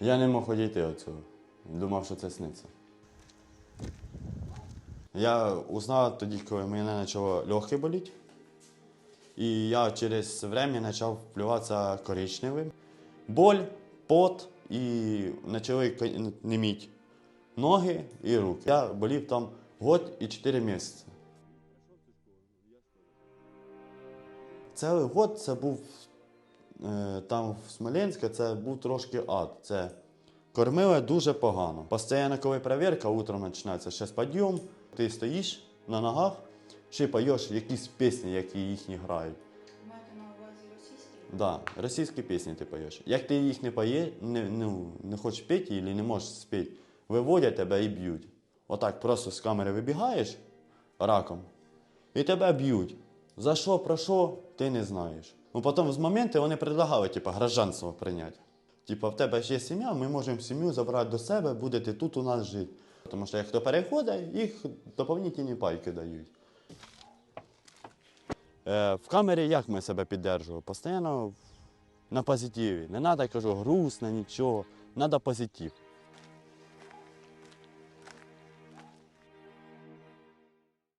Я не мог одійти від цього. Думав, що це сниться. Я узнав тоді, коли мене почало легке боліти. І я через время почав вплюватися коричневим. Боль, пот і почали неміть ноги і руки. Я болів там год і 4 місяці. Цілий год це був там в Смоленську, це був трошки ад. Це кормили дуже погано. Постійно, коли перевірка, утром починається ще з підйом, ти стоїш на ногах, ще поєш якісь пісні, які їхні грають. Маєте на увазі російські? Да, російські пісні ти поєш. Як ти їх не поє, не, ну, не хочеш піти або не можеш спіти, виводять тебе і б'ють. Отак просто з камери вибігаєш раком, і тебе б'ють. За що, про що, ти не знаєш. Ну потім з моменту вони предлагали, типу, гражданство прийняти. Типа, в тебе ж є сім'я, ми можемо сім'ю забрати до себе, будете тут у нас жити. Тому що як хто переходить, їх доповнительні пайки дають. Е, в камері як ми себе піддержували? Постійно на позитиві. Не треба, кажу, грустно, нічого. Треба позитив.